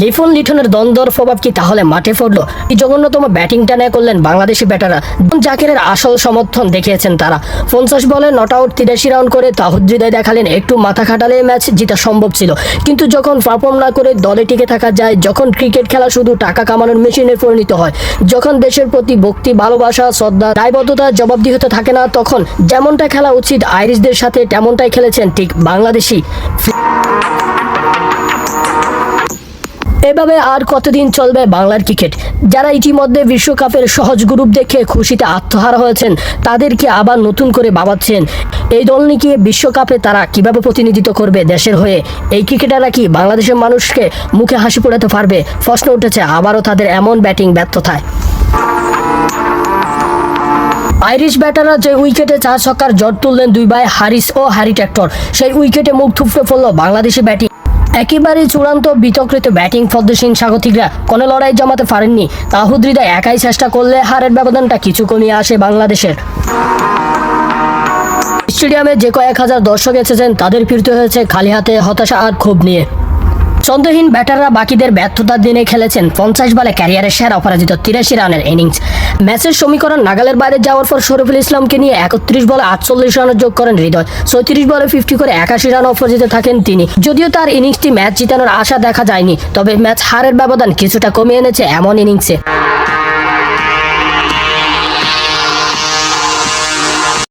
লিফন লিটনের দ্বন্দ্বর প্রভাব কি তাহলে মাঠে পড়ল? এই জঘন্যতম ব্যাটিংটা নিয়ে করলেন বাংলাদেশি ব্যাটাররা। জাকিরের আসল সমর্থন দেখিয়েছেন তারা। পঞ্চাশ বলে নট আউট তিরাশি রাউন্ড করে তাহুদ্দিদায় দেখালেন, একটু মাথা খাটালে ম্যাচ জিতা সম্ভব ছিল। কিন্তু যখন পারফর্ম না করে দলে টিকে থাকা যায়, যখন ক্রিকেট খেলা শুধু টাকা কামানোর মেশিনে পরিণত হয়, যখন দেশের প্রতি ভক্তি, ভালোবাসা, শ্রদ্ধা দায়বদ্ধতা জবাবদিহিত থাকে না, তখন যেমনটা খেলা উচিত আইরিশদের সাথে, তেমনটাই খেলেছেন ঠিক বাংলাদেশি এভাবে আর কতদিন চলবে বাংলার ক্রিকেট? যারা ইতিমধ্যে বিশ্বকাপের সহজ গ্রুপ দেখে খুশিতে আত্মহারা হয়েছেন, তাদেরকে আবার নতুন করে ভাবাচ্ছেন এই দল নিয়ে বিশ্বকাপে তারা কীভাবে প্রতিনিধিত্ব করবে দেশের হয়ে? এই ক্রিকেটাররা কি বাংলাদেশের মানুষকে মুখে হাসি ফোটাতে পারবে? প্রশ্ন উঠেছে, আবারও তাদের এমন ব্যাটিং ব্যর্থতায়। আইরিশ ব্যাটাররা যে উইকেটে চার ছক্কার জট তুললেন দুই ভাই হারিস ও হ্যারি ট্যাক্টর, সেই উইকেটে মুখ থুপড়ে পড়ল বাংলাদেশি ব্যাটিং। একেবারে চূড়ান্ত বিতর্কিত ব্যাটিং পদ্মসীন স্বাগতিকরা। কোনো লড়াই জমাতে পারেননি। তাহুদ্রিদা একাই চেষ্টা করলে হারের ব্যবধানটা কিছু কমিয়ে আসে বাংলাদেশের। স্টেডিয়ামে যে কয়েক হাজার দর্শক এসেছেন, তাদের ফিরতে হয়েছে খালি হাতে হতাশা আর ক্ষোভ নিয়ে। সন্দেহহীন ব্যাটাররা বাকিদের ব্যর্থতার দিনে খেলেছেন। পঞ্চাশ বলে ক্যারিয়ারের সেরা অপরাজিত তিরাশি রানের ইনিংস। ম্যাচের সমীকরণ নাগালের বাইরে যাওয়ার পর শরফুল ইসলামকে নিয়ে একত্রিশ বলে আটচল্লিশ রানের যোগ করেন হৃদয়। ছত্রিশ বলে ফিফটি করে একাশি রান অপরাজিত থাকেন তিনি। যদিও তার ইনিংসটি ম্যাচ জিতানোর আশা দেখা যায়নি, তবে ম্যাচ হারের ব্যবধান কিছুটা কমিয়ে এনেছে এমন ইনিংসে